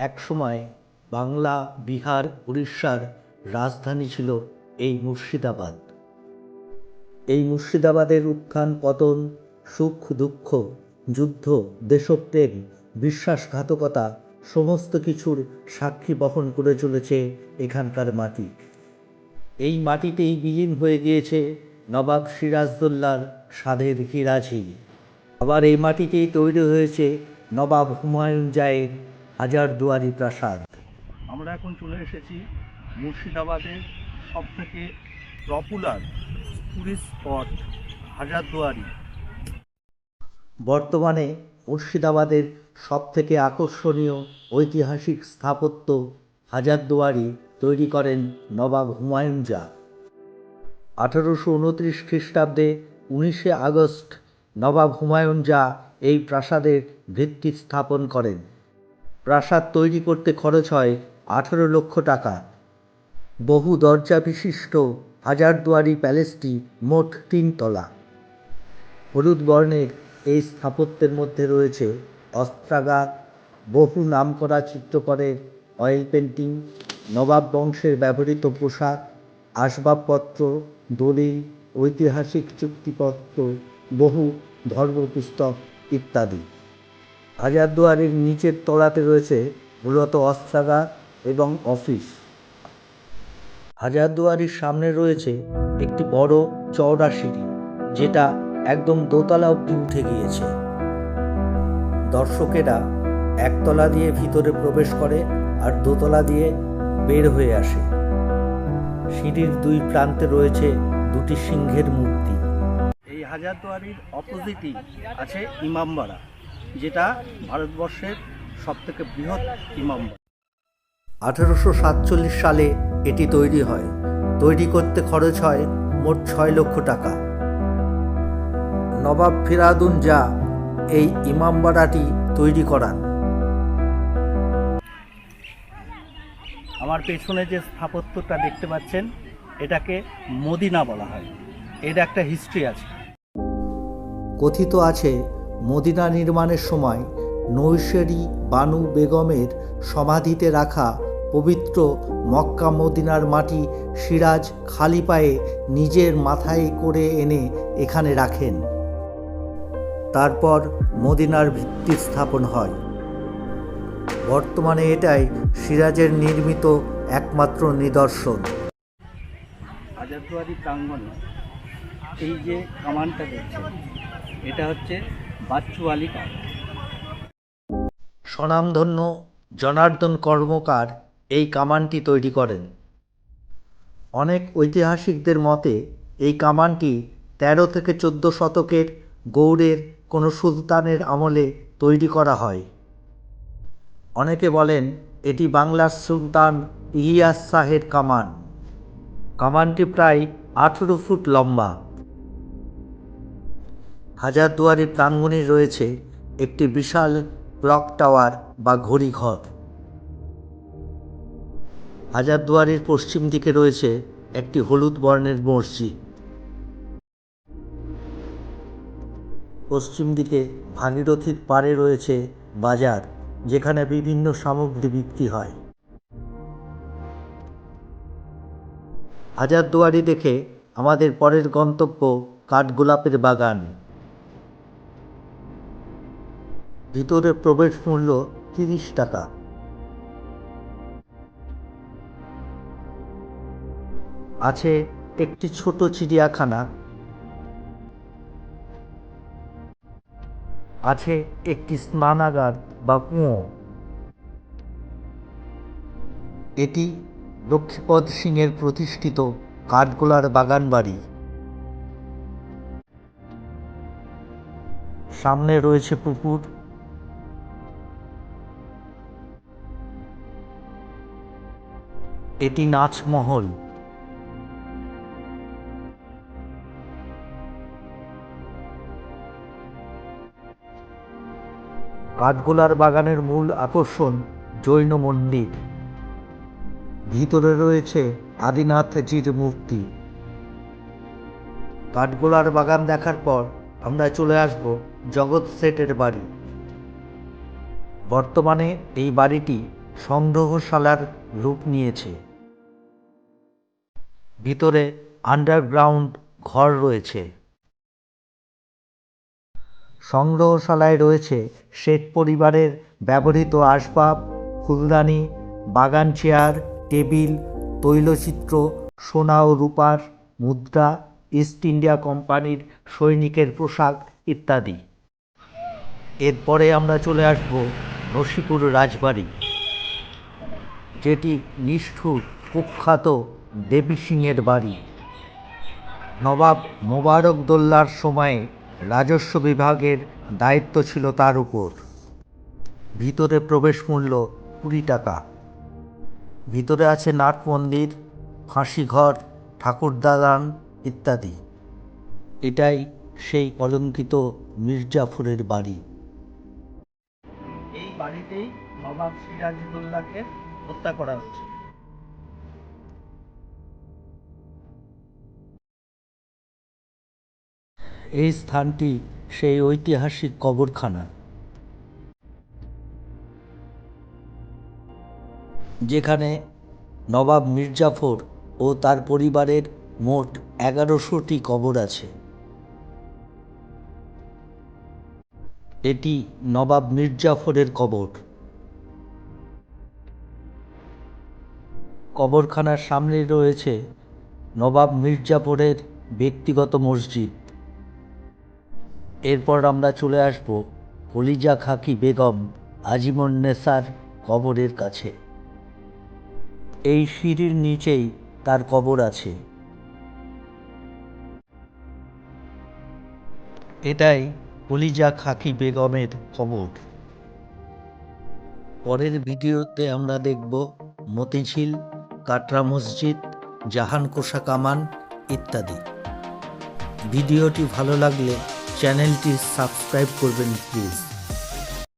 একসময় বাংলা, বিহার, উড়িষ্যার রাজধানী ছিল এই মুর্শিদাবাদ। এই মুর্শিদাবাদের উত্থান, পতন, সুখ, দুঃখ, যুদ্ধ, দেশপ্রেম, বিশ্বাসঘাতকতা সমস্ত কিছুর সাক্ষী বহন করে চলেছে এখানকার মাটি। এই মাটিতেই বিলীন হয়ে গিয়েছে নবাব সিরাজদৌল্লার স্বাদের হীরাঝিল আবার এই মাটিতেই তৈরি হয়েছে নবাব হুমায়ুন জায়ের হাজারদুয়ারি প্রাসাদ। আমরা এখন চলে এসেছি মুর্শিদাবাদের সব থেকে পপুলার টুরিস্ট স্পট হাজারদুয়ারি বর্তমানে মুর্শিদাবাদের সবথেকে আকর্ষণীয় ঐতিহাসিক স্থাপত্য হাজারদুয়ারি তৈরি করেন নবাব হুমায়ুন জা আঠারোশো উনত্রিশ খ্রিস্টাব্দে উনিশে আগস্ট নবাব হুমায়ুন জা এই প্রাসাদের ভিত্তি স্থাপন করেন। প্রাসাদ তৈরি করতে খরচ হয় আঠারো লক্ষ টাকা। বহু দরজা বিশিষ্ট হাজারদুয়ারি প্যালেসটি মোট তিনতলা। হলুদ বর্ণের এই স্থাপত্যের মধ্যে রয়েছে অস্ত্রাগার বহু নামকরা চিত্রকরের অয়েল পেন্টিং নবাব বংশের ব্যবহৃত পোশাক, আসবাবপত্র, দলিল, ঐতিহাসিক চুক্তিপত্র, বহু ধর্মপুস্তক ইত্যাদি। হাজারদুয়ারির নিচের তলাতে রয়েছে মূলত অস্ত্রাগার এবং অফিস। হাজারদুয়ারির সামনে রয়েছে একটি বড় চওড়া সিঁড়ি, যেটা একদম দোতলা অবধি উঠে গিয়েছে। দর্শকেরা একতলা দিয়ে ভিতরে প্রবেশ করে আর দোতলা দিয়ে বের হয়ে আসে। সিঁড়ির দুই প্রান্তে রয়েছে দুটি সিংহের মূর্তি। এই হাজারদুয়ারির অপোজিটই আছে ইমামবাড়া। যেটা ভারতবর্ষের সব থেকে বৃহৎ ইমামবাড়া। আঠারোশো সাতচল্লিশ সালে এটি তৈরি হয়। তৈরি করতে খরচ হয় মোট ছয় লক্ষ টাকা। নবাব ফিরাদুন যা এই ইমামবাড়াটি তৈরি করান। আমার পেছনে যে স্থাপত্যটা দেখতে পাচ্ছেন এটাকে মদিনা বলা হয়। এর একটা হিস্ট্রি আছে। কথিত আছে মদিনা নির্মাণের সময় নৈশেরি বানু বেগমের সমাধিতে রাখা পবিত্র মক্কা মদিনার মাটি সিরাজ খালি পায়ে নিজের মাথায় করে এনে এখানে রাখেন। তারপর মদিনার ভিত্তি স্থাপন হয়। বর্তমানে এটাই সিরাজের নির্মিত একমাত্র নিদর্শন। এই যে কামানটা দেখছেন, এটা হচ্ছে স্বনামধন্য জনার্দন কর্মকার এই কামানটি তৈরি করেন। অনেক ঐতিহাসিকদের মতে, এই কামানটি তেরো থেকে চোদ্দ শতকের গৌড়ের কোনো সুলতানের আমলে তৈরি করা হয়। অনেকে বলেন, এটি বাংলার সুলতান ইলিয়াস শাহের কামান। কামানটি প্রায় আঠেরো ফুট লম্বা। হাজারদুয়ারির প্রাঙ্গণে রয়েছে একটি বিশাল ক্লক টাওয়ার বা ঘড়িঘর। হাজারদুয়ারির পশ্চিম দিকে রয়েছে একটি হলুদ বর্ণের মসজিদ। পশ্চিম দিকে ভাগীরথীর পাড়ে রয়েছে বাজার, যেখানে বিভিন্ন সামগ্রী বিক্রি হয়। হাজারদুয়ারি দেখে আমাদের পরের গন্তব্য কাঠগোলাপের বাগান। ভিতরে প্রবেশ মূল্য তিরিশ টাকা। আছে একটি ছোট চিড়িয়াখানা। আছে একটি স্নানাগার বা কুঁয়ো। এটি লক্ষ্মীপদ সিংয়ের প্রতিষ্ঠিত কাঠগোলার বাগান বাড়ি। সামনে রয়েছে পুকুর। এটি নাচমহল। কাঠগোলার বাগানের মূল আকর্ষণ জৈন মন্দির। ভিতরে রয়েছে আদিনাথজির মূর্তি। কাঠগোলার বাগান দেখার পর আমরা চলে আসব জগৎ সেটের বাড়ি। বর্তমানে এই বাড়িটি সংগ্রহশালার রূপ নিয়েছে। ভিতরে আন্ডারগ্রাউন্ড ঘর রয়েছে। সংগ্রহশালায় রয়েছে শেঠ পরিবারের ব্যবহৃত আসবাব, ফুলদানি, বাগান চেয়ার, টেবিল, তৈলচিত্র, সোনা ও রূপার মুদ্রা, ইস্ট ইন্ডিয়া কোম্পানির সৈনিকের পোশাক ইত্যাদি। এরপরে আমরা চলে আসব নসিপুর রাজবাড়ি, যেটি নিষ্ঠুর, কুখ্যাত দেবী সিংয়ের বাড়ি। নবাব মোবারকদোল্লার সময়ে রাজস্ব বিভাগের দায়িত্ব ছিল তার উপর। ভিতরে প্রবেশ মূল্য কুড়ি টাকা। ভিতরে আছে নাট মন্দির ফাঁসিঘর ঠাকুরদালান ইত্যাদি। এটাই সেই কলঙ্কিত মির্জাফরের বাড়ি। এই বাড়িতেই নবাব সিরাজউদ্দৌলাকে হত্যা করা হচ্ছে। এই স্থানটি সেই ঐতিহাসিক কবরখানা। যেখানে নবাব মির্জাফর ও তার পরিবারের মোট এগারোশোটি কবর আছে। এটি নবাব মির্জাফরের কবর। কবরখানার সামনে রয়েছে নবাব মির্জাফরের ব্যক্তিগত মসজিদ। এরপর আমরা চলে আসব কলিজা খাকি বেগম আজিমুন্নেসার কবরের কাছে। এই সিঁড়ির নিচেই তার কবর আছে। এটাই কলিজা খাকি বেগমের কবর। পরের ভিডিওতে আমরা দেখব মতিঝিল, কাটরা মসজিদ, জাহান কোষা কামান ইত্যাদি। ভিডিওটি ভালো লাগলে চ্যানেলটি সাবস্ক্রাইব করবেন প্লিজ।